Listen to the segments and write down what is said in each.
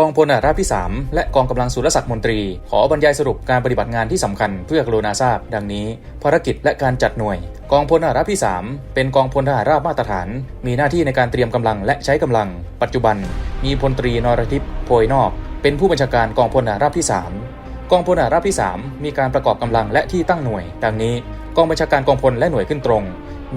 กองพลอาราภที่ 3 และกองกำลังสุรศักดิ์มนตรี ขอบรรยายสรุปการปฏิบัติงานที่สำคัญเพื่อกรุณาทราบ ดังนี้ ภารกิจและการจัดหน่วย กองพลอาราภที่ 3 เป็นกองพลทหารราบมาตรฐาน มีหน้าที่ในการเตรียมกำลังและใช้กำลัง ปัจจุบัน มีพลตรีนรทิพย์โพยนอก เป็นผู้บัญชาการกองพลทหาราบที่ 3 กองพลทหาราบที่ 3 มีการประกอบกำลังและที่ตั้งหน่วย ดังนี้ กองบัญชาการกองพลและหน่วยขึ้นตรง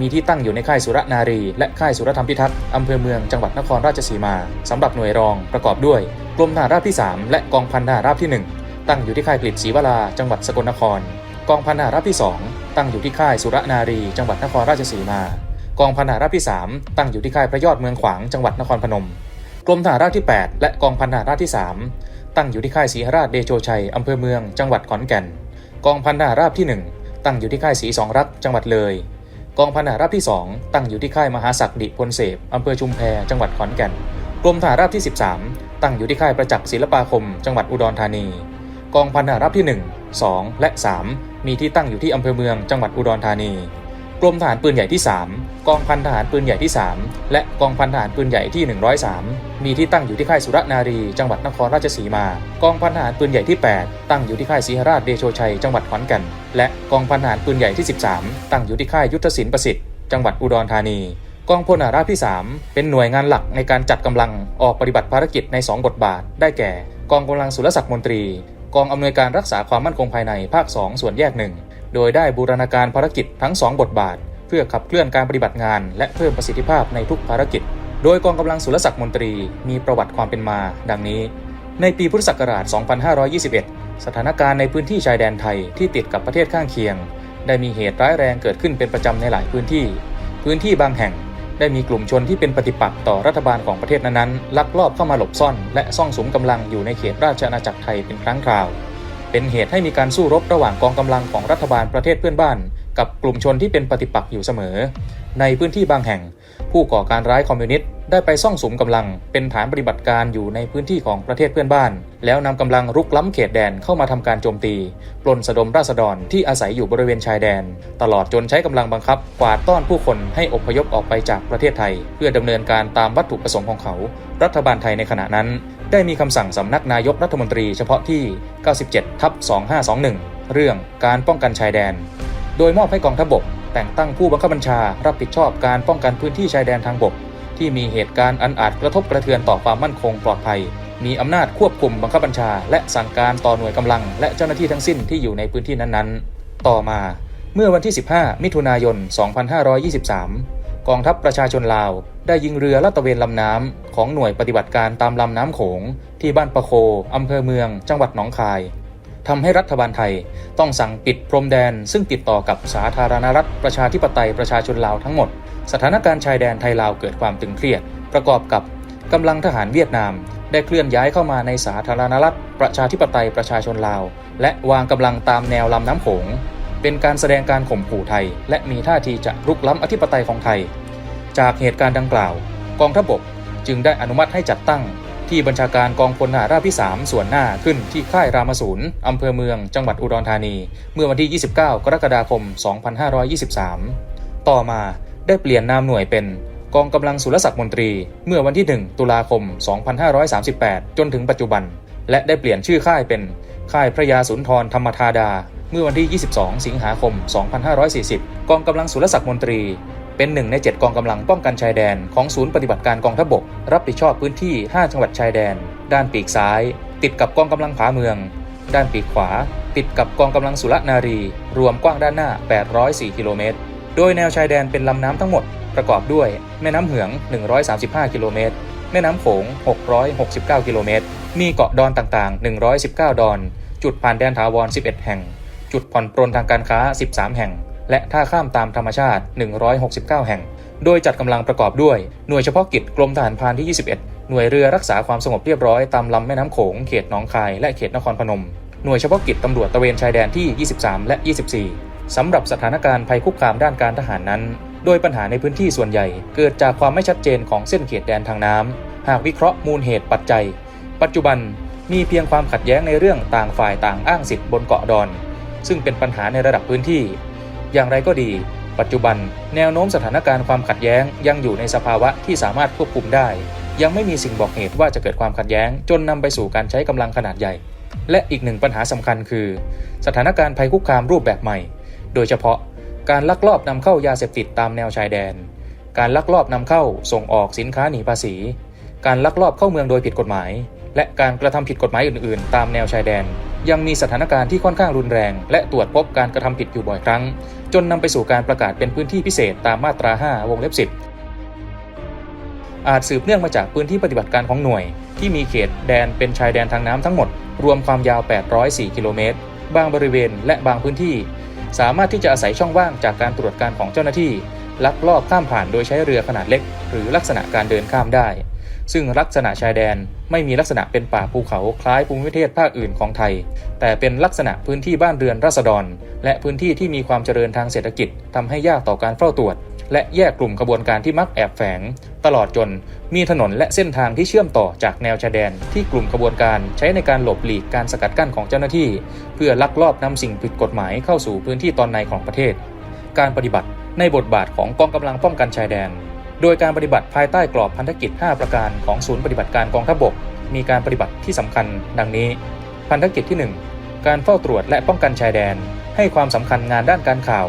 มีที่ตั้งอยู่ในค่ายสุรนารี และค่ายสุรธรรมพิทักษ์อำเภอเมืองจังหวัดนครราชสีมาสำหรับหน่วยรองประกอบด้วย กรมทหารราบที่ 3 และกองพันทหารราบที่ 1 ตั้งอยู่ที่ค่ายผลิตศรีวราจังหวัดสกลนคร กองพันทหารราบที่ 2 ตั้งอยู่ที่ค่ายสุรนารี จังหวัดนครราชสีมา กองพันทหารราบที่ 3 ตั้งอยู่ที่ค่ายพระยอดเมืองขวางจังหวัดนครพนม กรมทหารราบที่ 8 และกองพันทหารราบที่ 3 ตั้งอยู่ที่ค่ายศรีหราชเดโชชัยอำเภอเมืองจังหวัดขอนแก่น กองพันทหารราบที่ 1 ตั้งอยู่ที่ค่ายศรีสองรักจังหวัดเลยกองพันทหารราบที่ 2 ตั้งอยู่ที่ค่ายมหาศักดิพลเสพอำเภอชุมแพจังหวัดขอนแก่น กรมทหารราบที่ 13 ตั้งอยู่ที่ค่ายประจักษ์ศิลปาคม จังหวัดอุดรธานี กองพันทหารราบที่ 1 2 และ 3 มีที่ตั้งอยู่ที่อำเภอเมืองจังหวัดอุดรธานี กรมทหารปืนใหญ่ที่ 3 กองพันทหารปืนใหญ่ที่ 3 และกองพันทหารปืนใหญ่ที่ 103 มีที่ตั้งอยู่ที่ค่ายสุรนารี จังหวัดนครราชสีมา กองพันทหารปืนใหญ่ที่ 8 ตั้งอยู่ที่ค่ายศรีหราชเดโชชัย จังหวัดขอนแก่น และกองพันทหารปืนใหญ่ที่ 13 ตั้งอยู่ที่ค่ายยุทธศิลป์ประสิทธิ์ จังหวัดอุดรธานี กองพลอาราภที่ 3 เป็นหน่วยงานหลักในการจัดกำลังออกปฏิบัติภารกิจใน 2 บทบาท ได้แก่ กองกำลังสุรศักดิ์มนตรี กองอำนวยการรักษาความมั่นคงภายในภาค 2 ส่วนแยกหนึ่งโดยได้บูรณาการภารกิจทั้ง 2 บทบาท เพื่อขับเคลื่อนการปฏิบัติงาน และเพิ่มประสิทธิภาพในทุกภารกิจ โดยกองกำลังสุรศักดิ์มนตรีมีประวัติความเป็นมา ดังนี้ ในปีพุทธศักราช 2521 สถานการณ์ในพื้นที่ชายแดนไทยที่ติดกับประเทศข้างเคียง ได้มีเหตุร้ายแรงเกิดขึ้นเป็นประจำในหลายพื้นที่ พื้นที่บางแห่ง ได้มีกลุ่มชนที่เป็นปฏิปักษ์ต่อรัฐบาลของประเทศนั้นๆ ลักลอบเข้ามาหลบซ่อน และซ่องสมกำลังอยู่ในเขตราชอาณาจักรไทยเป็นครั้งคราว เป็นเหตุให้มีการสู้รบระหว่างกองกำลังของรัฐบาลประเทศเพื่อนบ้าน กับกลุ่มชนที่เป็นปฏิปักษ์อยู่เสมอ ในพื้นที่บางแห่ง ผู้ก่อการร้ายคอมมิวนิสต์ได้ไปซ่องสุมกำลัง เป็นฐานปฏิบัติการอยู่ในพื้นที่ของประเทศเพื่อนบ้าน แล้วนำกำลังรุกล้ำเขตแดนเข้ามาทำการโจมตี ปล้นสะดมราษฎรที่อาศัยอยู่บริเวณชายแดน ตลอดจนใช้กำลังบังคับกวาดต้อนผู้คนให้อพยพออกไปจากประเทศไทย เพื่อดำเนินการตามวัตถุประสงค์ของเขา รัฐบาลไทยในขณะนั้น ได้มีคำสั่งสำนักนายกรัฐมนตรีเฉพาะที่ 97ทับ2521 เรื่องการป้องกันชายแดน โดยมอบให้กองทัพบก แต่งตั้งผู้บังคับบัญชา รับผิดชอบการป้องกันพื้นที่ชายแดนทางบก ที่มีเหตุการณ์อันอาจกระทบกระเทือนต่อความมั่นคงปลอดภัย มีอำนาจควบคุมบังคับบัญชา และสั่งการต่อหน่วยกำลัง และเจ้าหน้าที่ทั้งสิ้นที่อยู่ในพื้นที่นั้นๆ ต่อมาเมื่อวันที่ 15 มิถุนายน 2523 กองทัพประชาชนลาว ได้ยิงเรือลาดตระเวนลำน้ำของหน่วยปฏิบัติการตามลำน้ำโขง ที่บ้านปะโคอำเภอเมือง จังหวัดหนองคาย ทำให้รัฐบาลไทย ต้องสั่งปิดพรมแดน ซึ่งติดต่อกับสาธารณรัฐประชาธิปไตยประชาชนลาวทั้งหมด สถานการณ์ชายแดนไทยลาวเกิดความตึงเครียด ประกอบกับกำลังทหารเวียดนาม ได้เคลื่อนย้ายเข้ามาในสาธารณรัฐประชาธิปไตยประชาชนลาว และวางกำลังตามแนวลำน้ำโขงเป็นการแสดงการข่มขู่ไทย และมีท่าทีจะรุกล้ำอธิปไตยของไทย จากเหตุการณ์ดังกล่าว กองทัพบกจึงได้อนุมัติให้จัดตั้ง ที่บัญชาการกองพลทหารราบที่ 3 ส่วนหน้าขึ้นที่ค่ายรามศูนย์อำเภอเมือง จังหวัดอุดรธานี เมื่อวันที่ 29 กรกฎาคม 2523 ต่อมาได้เปลี่ยนนามหน่วยเป็นกองกำลังสุรศักดิ์มนตรี เมื่อวันที่ 1 ตุลาคม 2538 จนถึงปัจจุบัน และได้เปลี่ยนชื่อค่ายเป็น ค่ายพระยาสุนทรธรรมธาดา เมื่อวันที่ 22 สิงหาคม 2540 กองกำลังสุรศักดิ์มนตรี เป็นหนึ่งใน 7 กองกำลังป้องกันชายแดนของศูนย์ปฏิบัติการกองทัพบก รับผิดชอบพื้นที่ 5 จังหวัดชายแดน ด้านปีกซ้าย ติดกับกองกำลังผาเมือง ด้านปีกขวา ติดกับกองกำลังสุรนารี รวมกว้างด้านหน้า 804 กิโลเมตร โดยแนวชายแดนเป็นลำน้ำทั้งหมด ประกอบด้วย แม่น้ำเหือง 135 กิโลเมตร แม่น้ำโขง 669 กิโลเมตร มีเกาะดอนต่างๆ 119 ดอน จุดผ่านแดนถาวร 11 แห่ง จุดผ่อนปรนทางการค้า 13 แห่ง และท่าข้ามตามธรรมชาติ 169 แห่ง โดยจัดกำลังประกอบด้วย หน่วยเฉพาะกิจกรมทหารพรานที่ 21 หน่วยเรือรักษาความสงบเรียบร้อยตามลำแม่น้ำโขงเขตหนองคายและเขตนครพนม หน่วยเฉพาะกิจตำรวจตะเวนชายแดนที่ 23 และ 24 สำหรับสถานการณ์ภัยคุกคามด้านการทหารนั้น โดยปัญหาในพื้นที่ส่วนใหญ่ เกิดจากความไม่ชัดเจนของเส้นเขตแดนทางน้ำหากวิเคราะห์มูลเหตุปัจจัย ปัจจุบันมีเพียงความขัดแย้งในเรื่องต่างฝ่ายต่างอ้างสิทธิ์บนเกาะดอน ซึ่งเป็นปัญหาในระดับพื้นที่ อย่างไรก็ดี ปัจจุบัน แนวโน้มสถานการณ์ความขัดแย้งยังอยู่ในสภาวะที่สามารถควบคุมได้ ยังไม่มีสิ่งบอกเหตุว่าจะเกิดความขัดแย้ง จนนำไปสู่การใช้กำลังขนาดใหญ่ และอีกหนึ่งปัญหาสำคัญคือ สถานการณ์ภัยคุกคามรูปแบบใหม่ โดยเฉพาะการลักลอบนำเข้ายาเสพติดตามแนวชายแดน การลักลอบนำเข้าส่งออกสินค้าหนีภาษี การลักลอบเข้าเมืองโดยผิดกฎหมาย และการกระทำผิดกฎหมายอื่น ๆ ตามแนวชายแดน ยังมีสถานการณ์ที่ค่อนข้างรุนแรง และตรวจพบการกระทำผิดอยู่บ่อยครั้ง จนนำไปสู่การประกาศเป็นพื้นที่พิเศษตามมาตรา 5 วงเล็บ 10 อาจสืบเนื่องมาจากพื้นที่ปฏิบัติการของหน่วย ที่มีเขตแดนเป็นชายแดนทางน้ำทั้งหมด รวมความยาว 804 กิโลเมตร บางบริเวณและบางพื้นที่ สามารถที่จะอาศัยช่องว่างจากการตรวจการของเจ้าหน้าที่ ลักลอบข้ามผ่านโดยใช้เรือขนาดเล็ก หรือลักษณะการเดินข้ามได้ ซึ่งลักษณะชายแดนไม่มีลักษณะเป็นป่าภูเขาคล้ายภูมิประเทศภาคอื่นของไทย แต่เป็นลักษณะพื้นที่บ้านเรือนราษฎร และพื้นที่ที่มีความเจริญทางเศรษฐกิจทำให้ยากต่อการเฝ้าตรวจ และแยกกลุ่มขบวนการที่มักแอบแฝง ตลอดจนมีถนนและเส้นทางที่เชื่อมต่อจากแนวชายแดน ที่กลุ่มขบวนการใช้ในการหลบหลีกการสกัดกั้นของเจ้าหน้าที่ เพื่อลักลอบนำสิ่งผิดกฎหมายเข้าสู่พื้นที่ตอนในของประเทศ การปฏิบัติในบทบาทของกองกำลังป้องกันชายแดน โดยการปฏิบัติภายใต้กรอบพันธกิจ 5 ประการของศูนย์ปฏิบัติการกองทัพบก มีการปฏิบัติที่สำคัญ ดังนี้ พันธกิจที่ 1 การเฝ้าตรวจและป้องกันชายแดน ให้ความสำคัญงานด้านการข่าว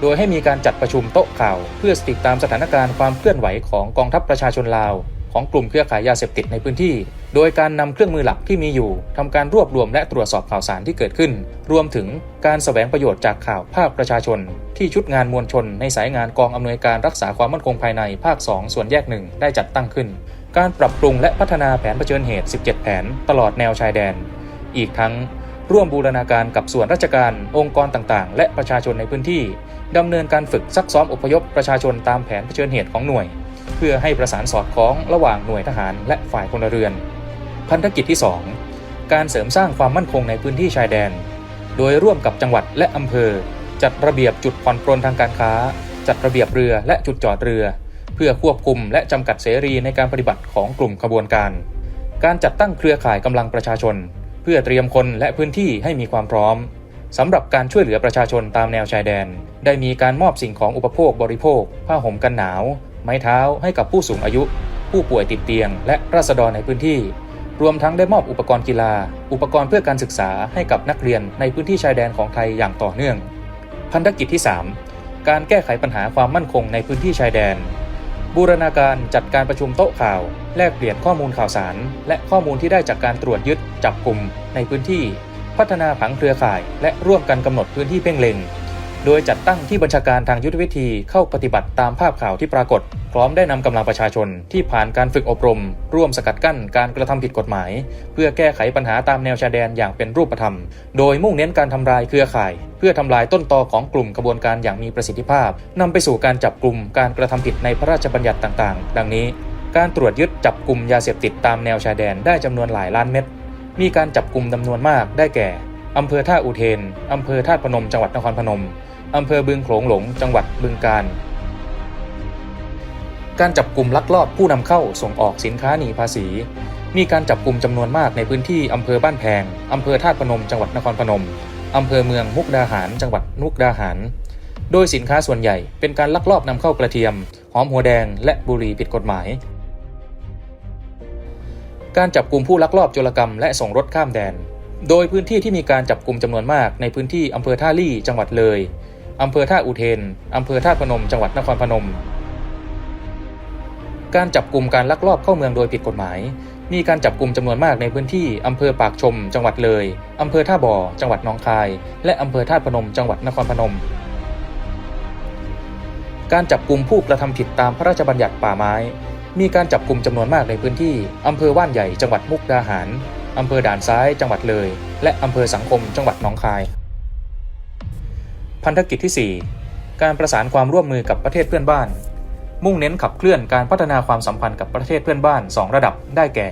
โดยให้มีการจัดประชุมโต๊ะข่าว เพื่อติดตามสถานการณ์ความเคลื่อนไหวของกองทัพประชาชนลาว ของกลุ่มเครือข่ายยาเสพติดในพื้นที่ โดยการนำเครื่องมือหลักที่มีอยู่ทำการรวบรวมและตรวจสอบข่าวสารที่เกิดขึ้น รวมถึงการแสวงประโยชน์จากข่าวภาคประชาชน ที่ชุดงานมวลชน ในสายงานกองอำนวยการรักษาความมั่นคงภายในภาค 2 ส่วนแยกหนึ่งได้จัดตั้งขึ้น การปรับปรุงและพัฒนาแผนเผชิญเหตุ 17 แผน ตลอดแนวชายแดน อีกทั้งร่วมบูรณาการกับส่วนราชการ องค์กรต่างๆ และประชาชนในพื้นที่ดำเนินการฝึกซักซ้อมอพยพประชาชนตามแผนเผชิญเหตุของหน่วย เพื่อให้ประสานสอดคล้องระหว่างหน่วยทหารและฝ่ายพลเรือน พันธกิจที่ 2 การเสริมสร้างความมั่นคงในพื้นที่ชายแดน โดยร่วมกับจังหวัดและอำเภอ จัดระเบียบจุดผ่อนปรนทางการค้า จัดระเบียบเรือและจุดจอดเรือ เพื่อควบคุมและจำกัดเสรีในการปฏิบัติของกลุ่มขบวนการ การจัดตั้งเครือข่ายกำลังประชาชน เพื่อเตรียมคนและพื้นที่ให้มีความพร้อมสำหรับการช่วยเหลือประชาชนตามแนวชายแดน ได้มีการมอบสิ่งของอุปโภคบริโภค ผ้าห่มกันหนาว ไม้เท้าให้กับผู้สูงอายุ ผู้ป่วยติดเตียง และราษฎรในพื้นที่ รวมทั้งได้มอบอุปกรณ์กีฬา อุปกรณ์เพื่อการศึกษาให้กับนักเรียนในพื้นที่ชายแดนของไทยอย่างต่อเนื่อง พันธกิจที่ 3 การแก้ไขปัญหาความมั่นคงในพื้นที่ชายแดน บูรณาการจัดการประชุมโต๊ะข่าว แลกเปลี่ยนข้อมูลข่าวสาร และข้อมูลที่ได้จากการตรวจยึดจับกลุ่มในพื้นที่ พัฒนาผังเครือข่าย และร่วมกันกำหนดพื้นที่เพ่งเล็ง โดยจัดตั้งที่บัญชาการทางยุทธวิธีเข้าปฏิบัติตามภาพข่าวที่ปรากฏ พร้อมได้นำกำลังประชาชนที่ผ่านการฝึกอบรม ร่วมสกัดกั้นการกระทำผิดกฎหมาย เพื่อแก้ไขปัญหาตามแนวชายแดนอย่างเป็นรูปธรรม โดยมุ่งเน้นการทำลายเครือข่าย เพื่อทำลายต้นตอของกลุ่มกระบวนการอย่างมีประสิทธิภาพนำไปสู่การจับกลุ่มการกระทำผิดในพระราชบัญญัติต่างๆ ดังนี้ การตรวจยึดจับกลุ่มยาเสพติดตามแนวชายแดนได้จำนวนหลายล้านเม็ดมีการจับกลุ่มจำนวนมากได้แก่อำเภอท่าอุเทน อำเภอธาตุพนม จังหวัดนครพนม อำเภอบึงโขลงหลง จังหวัดบึงกาฬการจับกลุ่มลักลอบผู้นำเข้าส่งออกสินค้าหนีภาษี มีการจับกลุ่มจำนวนมากในพื้นที่อำเภอบ้านแพงอำเภอธาตุพนม จังหวัดนครพนมอำเภอเมืองมุกดาหาร จังหวัดมุกดาหาร โดยสินค้าส่วนใหญ่เป็นการลักลอบนำเข้ากระเทียม หอมหัวแดง และบุหรี่ผิดกฎหมาย การจับกลุ่มผู้ลักลอบโจรกรรมและส่งรถข้ามแดน โดยพื้นที่ที่มีการจับกลุ่มจำนวนมากในพื้นที่อำเภอท่าลี่ จังหวัดเลย อำเภอท่าอุเทน อำเภอท่าพนม จังหวัดนครพนม การจับกลุ่มการลักลอบเข้าเมืองโดยผิดกฎหมาย มีการจับกลุ่มจำนวนมากในพื้นที่อำเภอปากชม จังหวัดเลย อำเภอท่าบ่อ จังหวัดหนองคาย และอำเภอท่าพนม จังหวัดนครพนม การจับกลุ่มผู้กระทำผิดตามพระราชบัญญัติป่าไม้ มีการจับกลุ่มจำนวนมากในพื้นที่อำเภอว่านใหญ่ จังหวัดมุกดาหารอำเภอด่านซ้าย จังหวัดเลย และอำเภอสังคม จังหวัดหนองคาย พันธกิจที่ 4 การประสานความร่วมมือกับประเทศเพื่อนบ้าน มุ่งเน้นขับเคลื่อนการพัฒนาความสัมพันธ์กับประเทศเพื่อนบ้าน 2 ระดับได้แก่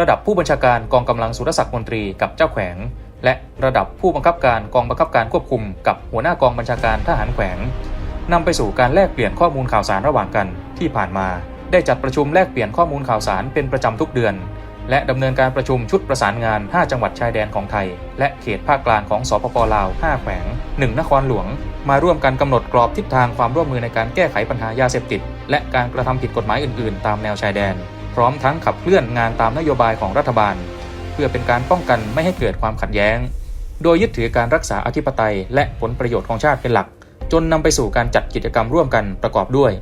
ระดับผู้บัญชาการกองกำลังสุรศักดิ์มนตรีกับเจ้าแขวง และระดับผู้บังคับการกองบังคับการควบคุม กับหัวหน้ากองบัญชาการทหารแขวงนำไปสู่การแลกเปลี่ยนข้อมูลข่าวสารระหว่างกันที่ผ่านมา ได้จัดประชุมแลกเปลี่ยนข้อมูลข่าวสารเป็นประจำทุกเดือน และดำเนินการประชุมชุดประสานงาน 5 จังหวัดชายแดนของไทย และเขตภาคกลางของสปปลาว 5 แขวง 1 นครหลวง มาร่วมกันกำหนดกรอบทิศทางความร่วมมือในการแก้ไขปัญหายาเสพติด และการกระทำผิดกฎหมายอื่นๆ ตามแนวชายแดน พร้อมทั้งขับเคลื่อนงานตามนโยบายของรัฐบาล เพื่อเป็นการป้องกันไม่ให้เกิดความขัดแย้ง โดยยึดถือการรักษาอธิปไตย และผลประโยชน์ของชาติเป็นหลัก จนนำไปสู่การจัดกิจกรรมร่วมกันประกอบด้วย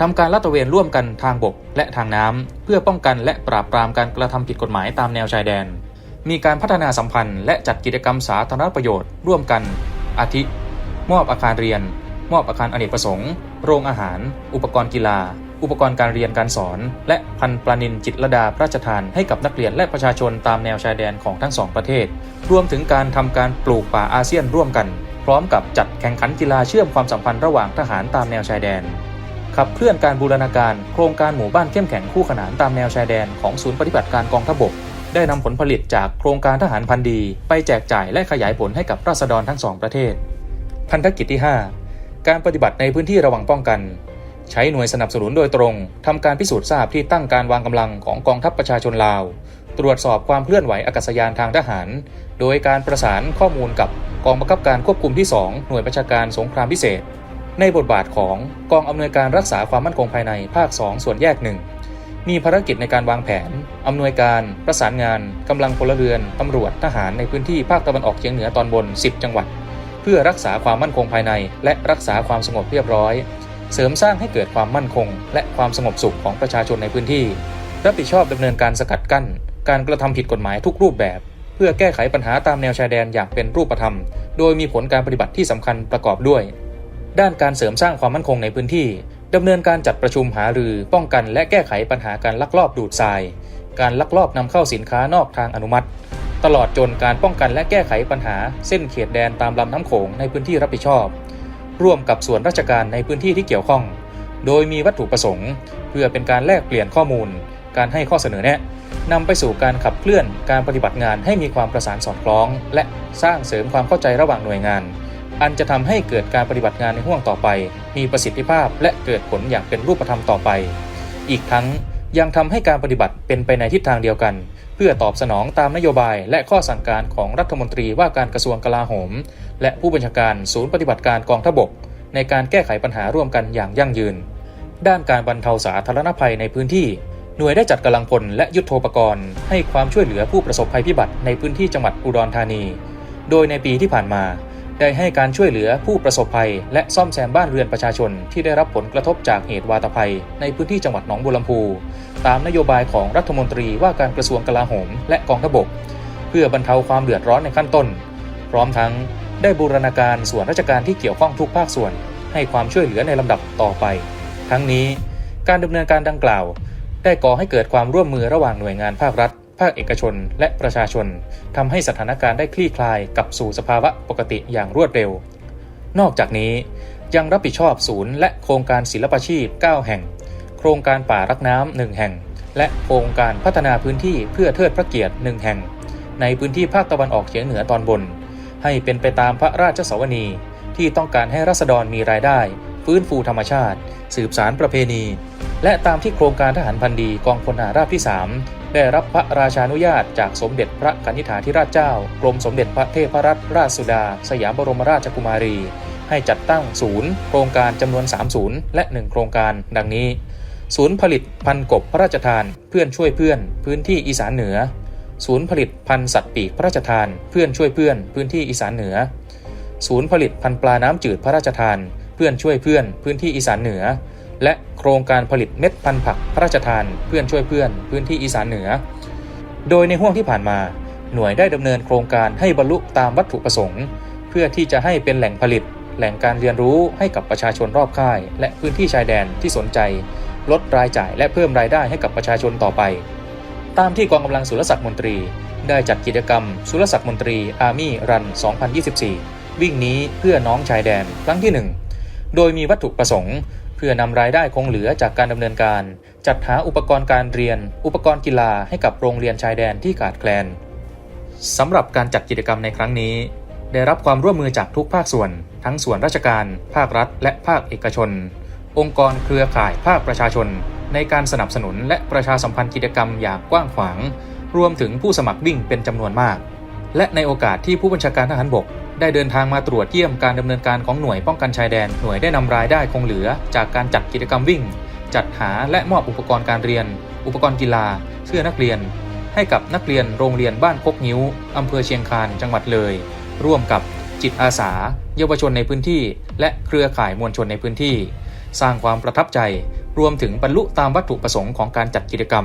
ทำการลาดตระเวนร่วมกันทางบกและทางน้ำ เพื่อป้องกันและปราบปรามการกระทำผิดกฎหมายตามแนวชายแดน มีการพัฒนาสัมพันธ์และจัดกิจกรรมสาธารณประโยชน์ ร่วมกัน อาทิ มอบอาคารเรียน มอบอาคารอเนกประสงค์ โรงอาหาร อุปกรณ์กีฬา อุปกรณ์การเรียนการสอน และพันปลานินจิตรดาพระราชทานให้กับนักเรียนและประชาชนตามแนวชายแดนของทั้งสองประเทศ รวมถึงการทำการปลูกป่าอาเซียนร่วมกัน พร้อมกับจัดแข่งขันกีฬาเชื่อมความสัมพันธ์ระหว่างทหารตามแนวชายแดน ขับเคลื่อนการบูรณาการโครงการหมู่บ้านเข้มแข็งคู่ขนานตามแนวชายแดนของศูนย์ปฏิบัติการกองทัพบก ได้นำผลผลิตจากโครงการทหารพันธีไปแจกจ่ายและขยายผลให้กับราษฎรทั้งสองประเทศ พันธกิจที่ 5 การปฏิบัติในพื้นที่ระวังป้องกัน ใช้หน่วยสนับสนุนโดยตรงทำการพิสูจน์ทราบที่ตั้งการวางกำลังของกองทัพประชาชนลาว ตรวจสอบความเคลื่อนไหวอากาศยานทางทหาร โดยการประสานข้อมูลกับกองบังคับการควบคุมที่ 2 หน่วยประชาการสงครามพิเศษ ในบทบาทของกองอำนวยการรักษาความมั่นคงภายในภาค 2 ส่วนแยกหนึ่งมีภารกิจในการวางแผน อำนวยการประสานงานกำลังพลเรือน ตำรวจทหารในพื้นที่ภาคตะวันออกเฉียงเหนือตอนบน 10 จังหวัด เพื่อรักษาความมั่นคงภายใน และรักษาความสงบเรียบร้อย เสริมสร้างให้เกิดความมั่นคง และความสงบสุขของประชาชนในพื้นที่ รับผิดชอบดำเนินการสกัดกั้น การกระทำผิดกฎหมายทุกรูปแบบ เพื่อแก้ไขปัญหาตามแนวชายแดนอย่างเป็นรูปธรรม โดยมีผลการปฏิบัติที่สำคัญประกอบด้วย ด้านการเสริมสร้างความมั่นคงในพื้นที่ดำเนินการจัดประชุมหารือป้องกันและแก้ไขปัญหาการลักลอบดูดทราย การลักลอบนำเข้าสินค้านอกทางอนุมัติ ตลอดจนการป้องกันและแก้ไขปัญหาเส้นเขตแดนตามลำน้ำโขงในพื้นที่รับผิดชอบ ร่วมกับส่วนราชการในพื้นที่ที่เกี่ยวข้อง โดยมีวัตถุประสงค์ เพื่อเป็นการแลกเปลี่ยนข้อมูล การให้ข้อเสนอแนะนำไปสู่การขับเคลื่อนการปฏิบัติงานให้มีความประสานสอดคล้อง และสร้างเสริมความเข้าใจระหว่างหน่วยงาน อันจะทำให้เกิดการปฏิบัติงานในห่วงต่อไป มีประสิทธิภาพและเกิดผลอย่างเป็นรูปธรรมต่อไป อีกทั้งยังทำให้การปฏิบัติเป็นไปในทิศทางเดียวกัน เพื่อตอบสนองตามนโยบายและข้อสั่งการของรัฐมนตรีว่าการกระทรวงกลาโหม และผู้บัญชาการศูนย์ปฏิบัติการกองทบก ในการแก้ไขปัญหาร่วมกันอย่างยั่งยืน ด้านการบรรเทาสาธารณภัยในพื้นที่หน่วยได้จัดกำลังพลและยุทโธปกรณ์ ให้ความช่วยเหลือผู้ประสบภัยพิบัติในพื้นที่จังหวัดอุดรธานี โดยในปีที่ผ่านมา ได้ให้การช่วยเหลือผู้ประสบภัย และซ่อมแซมบ้านเรือนประชาชนที่ได้รับผลกระทบจากเหตุวาตภัย ในพื้นที่จังหวัดหนองบัวลำพู ตามนโยบายของรัฐมนตรีว่าการกระทรวงกลาโหม และกองทพบก เพื่อบรรเทาความเดือดร้อนในขั้นต้น พร้อมทั้งได้บูรณาการส่วนราชการที่เกี่ยวข้องทุกภาคส่วน ให้ความช่วยเหลือในลำดับต่อไป ทั้งนี้ การดำเนินการดังกล่าว ได้ก่อให้เกิดความร่วมมือระหว่างหน่วยงานภาครัฐ ภาคเอกชน และประชาชนทำให้สถานการณ์ได้คลี่คลายกลับสู่สภาวะปกติอย่างรวดเร็ว นอกจากนี้ยังรับผิดชอบศูนย์และโครงการศิลปาชีพ 9 แห่ง โครงการป่ารักน้ำหนึ่งแห่ง และโครงการพัฒนาพื้นที่เพื่อเทิดพระเกียรติหนึ่งแห่ง ในพื้นที่ภาคตะวันออกเฉียงเหนือตอนบน ให้เป็นไปตามพระราชสวนี ที่ต้องการให้รัษฎรมีรายได้ ฟื้นฟูธรรมชาติ สืบสารประเพณี และตามที่โครงการทหารพันดีกองพลทหารราบที่ 3 ได้รับพระราชานุญาตจากสมเด็จพระกนิษฐาธิราชเจ้า กรมสมเด็จพระเทพรัตนราชสุดา สยามบรมราชกุมารี ให้จัดตั้งศูนย์โครงการจำนวน 3 ศูนย์และ 1 โครงการดังนี้ ศูนย์ผลิตพันกบพระราชทานเพื่อนช่วยเพื่อน พื้นที่อีสานเหนือ ศูนย์ผลิตพันสัตว์ปีกพระราชทานเพื่อนช่วยเพื่อน พื้นที่อีสานเหนือ ศูนย์ผลิตพันปลาน้ำจืดพระราชทาน เพื่อนช่วยเพื่อน พื้นที่อีสานเหนือ และโครงการผลิตเม็ดพันธุ์ผักพระราชทานเพื่อนช่วยเพื่อนพื้นที่อีสานเหนือ โดยในห่วงที่ผ่านมา หน่วยได้ดำเนินโครงการให้บรรลุตามวัตถุประสงค์ เพื่อที่จะให้เป็นแหล่งผลิต แหล่งการเรียนรู้ให้กับประชาชนรอบค่าย และพื้นที่ชายแดนที่สนใจ ลดรายจ่ายและเพิ่มรายได้ให้กับประชาชนต่อไป ตามที่กองกำลังสุรศักดิ์มนตรี ได้จัดกิจกรรมสุรศักดิ์มนตรีอาร์มี่รัน 2024 วิ่งนี้เพื่อน้องชายแดนครั้งที่ 1 โดยมีวัตถุประสงค์ พื่อนำรายได้คงเหลือจากการดำเนินการ จัดหาอุปกรณ์การเรียน อุปกรณ์กีฬาให้กับโรงเรียนชายแดนที่ขาดแคลนสำหรับการจัดกิจกรรมในครั้งนี้ ได้รับความร่วมมือจากทุกภาคส่วน ทั้งส่วนราชการ ภาครัฐ และภาคเอกชน องค์กรเครือข่ายภาคประชาชน ในการสนับสนุนและประชาสัมพันธ์กิจกรรมอย่างกว้างขวาง รวมถึงผู้สมัครวิ่งเป็นจำนวนมาก และในโอกาสที่ผู้บัญชาการทหารบก ได้เดินทางมาตรวจเยี่ยมการดำเนินการของหน่วยป้องกันชายแดน หน่วยได้นำรายได้คงเหลือ จากการจัดกิจกรรมวิ่ง จัดหาและมอบอุปกรณ์การเรียน อุปกรณ์กีฬา เสื้อนักเรียน ให้กับนักเรียนโรงเรียนบ้านคกงิ้วอำเภอเชียงคานจังหวัดเลย ร่วมกับจิตอาสา เยาวชนในพื้นที่ และเครือข่ายมวลชนในพื้นที่ สร้างความประทับใจ รวมถึงบรรลุตามวัตถุประสงค์ของการจัดกิจกรรม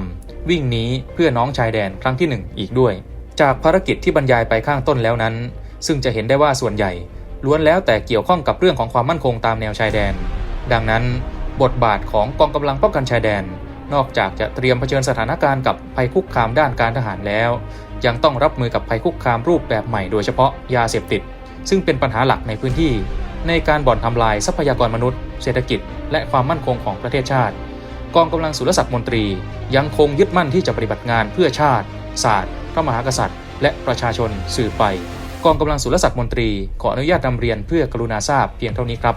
วิ่งนี้เพื่อน้องชายแดนครั้งที่หนึ่งอีกด้วย จากภารกิจที่บรรยายไปข้างต้นแล้วนั้น ซึ่งจะเห็นได้ว่าส่วนใหญ่ ล้วนแล้วแต่เกี่ยวข้องกับเรื่องของความมั่นคงตามแนวชายแดน ดังนั้น บทบาทของกองกำลังป้องกันชายแดน นอกจากจะเตรียมเผชิญสถานการณ์กับภัยคุกคามด้านการทหารแล้ว ยังต้องรับมือกับภัยคุกคามรูปแบบใหม่โดยเฉพาะยาเสพติด ซึ่งเป็นปัญหาหลักในพื้นที่ ในการบ่อนทำลายทรัพยากรมนุษย์ เศรษฐกิจ และความมั่นคงของประเทศชาติ กองกำลังสุรศักดิ์มนตรี ยังคงยึดมั่นที่จะปฏิบัติงานเพื่อชาติ ศาสตร์ พระมหากษัตริย์ และประชาชนสืบไป กองกำลังสุรศักดิ์มนตรี ขออนุญาตนำเรียนเพื่อกรุณาทราบเพียงเท่านี้ครับ